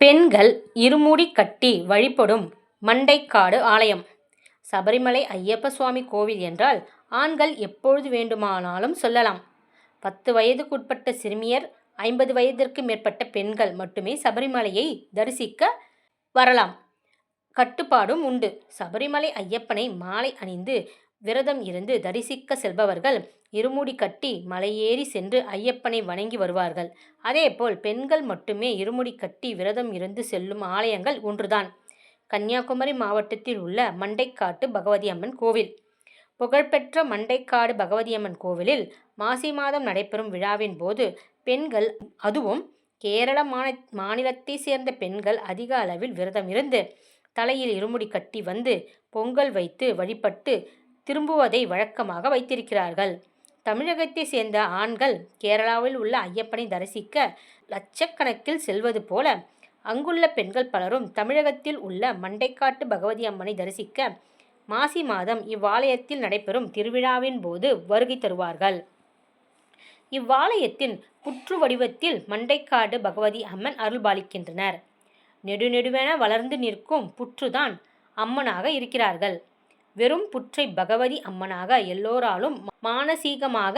பெண்கள் இருமுடி கட்டி வழிபடும் மண்டைக்காடு ஆலயம் சபரிமலை ஐயப்ப சுவாமி கோவில் என்றால் ஆண்கள் எப்பொழுது வேண்டுமானாலும் சொல்லலாம். பத்து வயதுக்குட்பட்ட சிறுமியர் ஐம்பது வயதிற்கு மேற்பட்ட பெண்கள் மட்டுமே சபரிமலையை தரிசிக்க வரலாம். கட்டுப்பாடும் உண்டு. சபரிமலை ஐயப்பனை மாலை அணிந்து விரதம் இருந்து தரிசிக்க செல்பவர்கள் இருமுடி கட்டி மலையேறி சென்று ஐயப்பனை வணங்கி வருவார்கள். அதேபோல் பெண்கள் மட்டுமே இருமுடி கட்டி விரதம் இருந்து செல்லும் ஆலயங்கள் ஒன்றுதான் கன்னியாகுமரி மாவட்டத்தில் உள்ள மண்டைக்காட்டு பகவதி அம்மன் கோவில். புகழ்பெற்ற மண்டைக்காடு பகவதியம்மன் கோவிலில் மாசி மாதம் நடைபெறும் விழாவின் போது பெண்கள் அதுவும் கேரள மாநிலத்தை சேர்ந்த பெண்கள் அதிக அளவில் விரதம் இருந்து தலையில் இருமுடி கட்டி வந்து பொங்கல் வைத்து வழிபட்டு திரும்புவதை வழக்கமாக வைத்திருக்கிறார்கள். தமிழகத்தை சேர்ந்த ஆண்கள் கேரளாவில் உள்ள ஐயப்பனை தரிசிக்க லட்சக்கணக்கில் செல்வது போல அங்குள்ள பெண்கள் பலரும் தமிழகத்தில் உள்ள மண்டைக்காட்டு பகவதி அம்மனை தரிசிக்க மாசி மாதம் இவ்வாலயத்தில் நடைபெறும் திருவிழாவின் போது வருகை தருவார்கள். இவ்வாலயத்தின் புற்று வடிவத்தில் மண்டைக்காடு பகவதி அம்மன் அருள்பாலிக்கின்றனர். நெடுநெடுவென வளர்ந்து நிற்கும் புற்றுதான் அம்மனாக இருக்கிறார்கள். வெறும் புற்றை பகவதி அம்மனாக எல்லோராலும் மானசீகமாக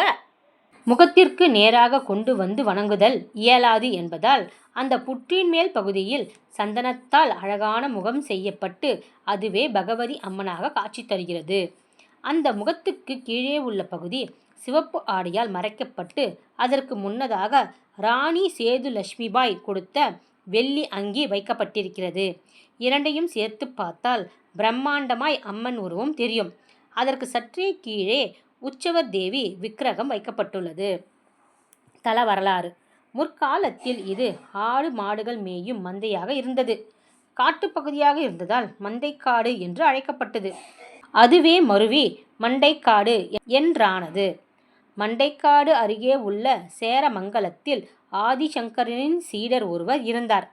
முகத்திற்கு நேராக கொண்டு வந்து வணங்குதல் இயலாது என்பதால் அந்த புற்றின் மேல் பகுதியில் சந்தனத்தால் அழகான முகம் செய்யப்பட்டு அதுவே பகவதி அம்மனாக காட்சி தருகிறது. அந்த முகத்துக்கு கீழே உள்ள பகுதி சிவப்பு ஆடையால் மறைக்கப்பட்டு அதற்கு முன்னதாக ராணி சேது லட்சுமிபாய் கொடுத்த வெள்ளி அங்கி வைக்கப்பட்டிருக்கிறது. இரண்டையும் சேர்த்துப் பார்த்தால் பிரம்மாண்டமாய் அம்மன் உருவம் தெரியும். அதற்கு சற்றே கீழே உற்சவர் தேவி விக்கிரகம் வைக்கப்பட்டுள்ளது. தல வரலாறு முற்காலத்தில் இது ஆடு மாடுகள் மேயும் மந்தையாக இருந்தது. காட்டுப்பகுதியாக இருந்ததால் மந்தைக்காடு என்று அழைக்கப்பட்டது. அதுவே மருவி மண்டைக்காடு என்றானது. மண்டைக்காடு அருகே உள்ள சேரமங்கலத்தில் ஆதிசங்கரனின் சீடர் ஒருவர் இருந்தார்.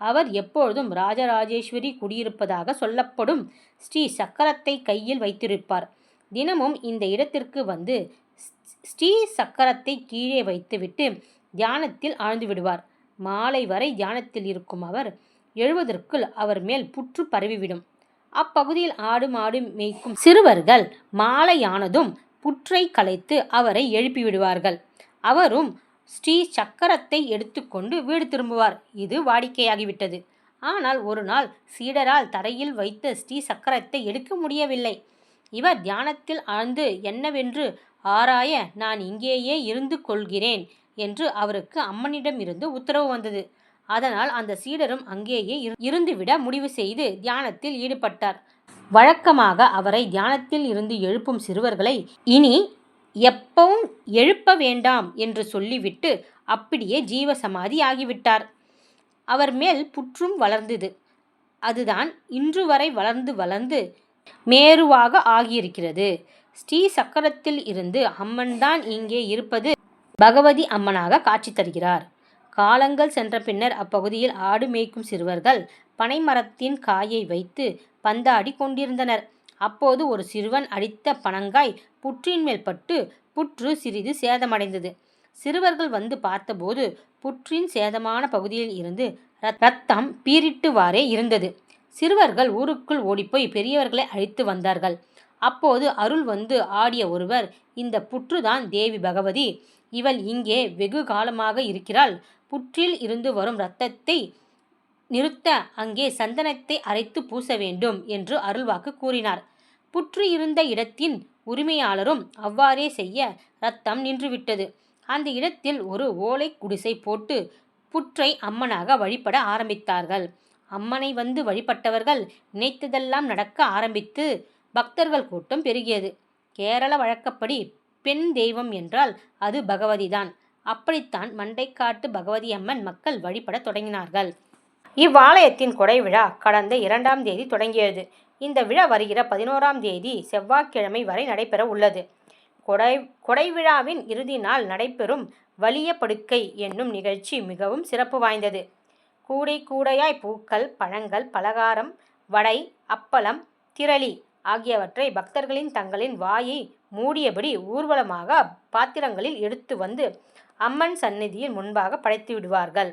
அவர் எப்பொழுதும் ராஜராஜேஸ்வரி குடியிருப்பதாக சொல்லப்படும் ஸ்ரீ சக்கரத்தை கையில் வைத்திருப்பார். தினமும் இந்த இடத்திற்கு வந்து ஸ்ரீ சக்கரத்தை கீழே வைத்துவிட்டு தியானத்தில் ஆழ்ந்து விடுவார் மாலை வரை தியானத்தில் இருக்கும் அவர் எழுவதற்குள் அவர் மேல் புற்று பரவிவிடும். அப்பகுதியில் ஆடு மாடு மேய்க்கும் சிறுவர்கள் மாலையானதும் புற்றை கலைத்து அவரை எழுப்பிவிடுவார்கள். அவரும் ஸ்ரீ சக்கரத்தை எடுத்துக்கொண்டு வீடு திரும்புவார். இது வாடிக்கையாகிவிட்டது. ஆனால் ஒரு நாள் சீடரால் தரையில் வைத்த ஸ்ரீ சக்கரத்தை எடுக்க முடியவில்லை. இவர் தியானத்தில் ஆழ்ந்து என்னவென்று ஆராய நான் இங்கேயே இருந்து கொள்கிறேன் என்று அவருக்கு அம்மனிடமிருந்து உத்தரவு வந்தது. அதனால் அந்த சீடரும் அங்கேயே இருந்துவிட முடிவு செய்து தியானத்தில் ஈடுபட்டார். வழக்கமாக அவரை தியானத்தில் இருந்து எழுப்பும் சிறுவர்களை இனி எப்பவும் எழுப்ப வேண்டாம் என்று சொல்லிவிட்டு அப்படியே ஜீவசமாதி ஆகிவிட்டார். அவர் மேல் புற்றும் வளர்ந்தது. அதுதான் இன்று வரை வளர்ந்து வளர்ந்து மேருவாக ஆகியிருக்கிறது. ஸ்ரீ சக்கரத்தில் இருந்து அம்மன்தான் இங்கே இருப்பது பகவதி அம்மனாக காட்சி தருகிறார். காலங்கள் சென்ற பின்னர் அப்பகுதியில் ஆடு மேய்க்கும் சிறுவர்கள் பனைமரத்தின் காயை வைத்து பந்தாடி கொண்டிருந்தனர். அப்போது ஒரு சிறுவன் அடித்த பனங்காய் புற்றின் மேல் பட்டு புற்று சிறிது சேதமடைந்தது. சிறுவர்கள் வந்து பார்த்தபோது புற்றின் சேதமான பகுதியில் இருந்து ரத்தம் பீரிட்டுவாறே இருந்தது. சிறுவர்கள் ஊருக்குள் ஓடிப்போய் பெரியவர்களை அழைத்து வந்தார்கள். அப்போது அருள் வந்து ஆடிய ஒருவர் இந்த புற்றுதான் தேவி பகவதி. இவள் இங்கே வெகு காலமாக இருக்கிறாள். புற்றில் இருந்து வரும் ரத்தத்தை நிறுத்த அங்கே சந்தனத்தை அரைத்து பூச வேண்டும் என்று அருள்வாக்கு கூறினார். புற்று இருந்த இடத்தின் உரிமையாளரும் அவ்வாறே செய்ய ரத்தம் நின்றுவிட்டது. அந்த இடத்தில் ஒரு ஓலை குடிசை போட்டு புற்றை அம்மனாக வழிபட ஆரம்பித்தார்கள். அம்மனை வந்து வழிபட்டவர்கள் நினைத்ததெல்லாம் நடக்க ஆரம்பித்து பக்தர்கள் கூட்டம் பெருகியது. கேரள வழக்கப்படி பெண் தெய்வம் என்றால் அது பகவதிதான். அப்படித்தான் மண்டைக்காட்டு பகவதி அம்மன் மக்கள் வழிபட தொடங்கினார்கள். இவ்வாலயத்தின் கொடைவிழா கடந்த இரண்டாம் தேதி தொடங்கியது. இந்த விழா வருகிற பதினோராம் தேதி செவ்வாய்க்கிழமை வரை நடைபெற உள்ளது. கொடை கொடைவிழாவின் இறுதி நாள் நடைபெறும் வலிய படுக்கை என்னும் நிகழ்ச்சி மிகவும் சிறப்பு வாய்ந்தது. கூடை கூடையாய் பூக்கள் பழங்கள் பலகாரம் வடை அப்பளம் திரளி ஆகியவற்றை பக்தர்களின் தங்களின் வாயை மூடியபடி ஊர்வலமாக பாத்திரங்களில் எடுத்து வந்து அம்மன் சந்நிதியின் முன்பாக படைத்து விடுவார்கள்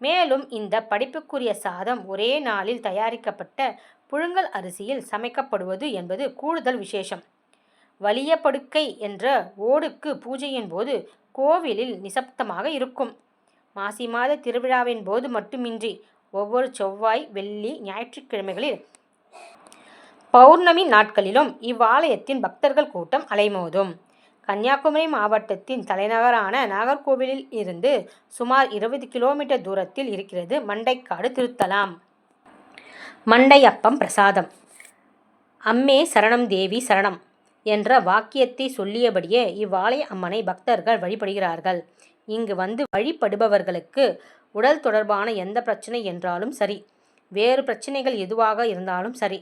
மேலும் இந்த படிப்புக்குரிய சாதம் ஒரே நாளில் தயாரிக்கப்பட்ட புழுங்கல் அரிசியில் சமைக்கப்படுவது என்பது கூடுதல் விசேஷம். வலிய படுக்கை என்ற ஓடுக்கு பூஜையின் போது கோவிலில் நிசப்தமாக இருக்கும். மாசி மாத திருவிழாவின் போது மட்டுமின்றி ஒவ்வொரு செவ்வாய் வெள்ளி ஞாயிற்றுக்கிழமைகளில் பௌர்ணமி நாட்களிலும் இவ்வாலயத்தின் பக்தர்கள் கூட்டம் அலைமோதும். கன்னியாகுமரி மாவட்டத்தின் தலைநகரான நாகர்கோவிலில் இருந்து சுமார் இருபது கிலோமீட்டர் தூரத்தில் இருக்கிறது மண்டைக்காடு திருத்தலாம். மண்டையப்பம் பிரசாதம். அம்மே சரணம் தேவி சரணம் என்ற வாக்கியத்தை சொல்லியபடியே இவ்வாலய அம்மனை பக்தர்கள் வழிபடுகிறார்கள். இங்கு வந்து வழிபடுபவர்களுக்கு உடல் தொடர்பான எந்த பிரச்சனை என்றாலும் சரி வேறு பிரச்சனைகள் எதுவாக இருந்தாலும் சரி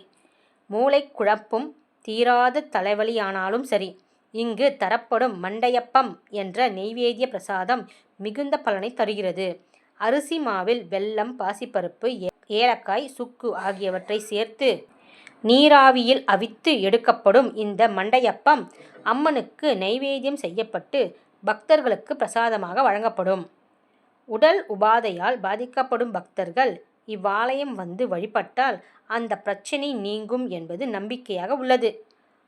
மூளைக்குழப்பும் தீராத தலைவலியானாலும் சரி இங்கு தரப்படும் மண்டையப்பம் என்ற நெய்வேதிய பிரசாதம் மிகுந்த பலனை தருகிறது. அரிசி மாவில் வெல்லம் பாசிப்பருப்பு ஏலக்காய் சுக்கு ஆகியவற்றை சேர்த்து நீராவியில் அவித்து எடுக்கப்படும் இந்த மண்டையப்பம் அம்மனுக்கு நைவேத்தியம் செய்யப்பட்டு பக்தர்களுக்கு பிரசாதமாக வழங்கப்படும். உடல் உபாதையால் பாதிக்கப்படும் பக்தர்கள் இவ்வாலயம் வந்து வழிபட்டால் அந்த பிரச்சனை நீங்கும் என்பது நம்பிக்கையாக உள்ளது.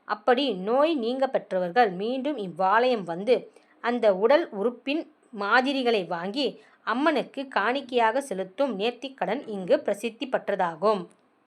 அப்படி நோய் நீங்க பெற்றவர்கள் மீண்டும் இவ்வாலயம் வந்து அந்த உடல் உறுப்பின் மாதிரிகளை வாங்கி அம்மனுக்கு காணிக்கையாக செலுத்தும் நேர்த்திக்கடன் இங்கு பிரசித்தி பெற்றதாகும்.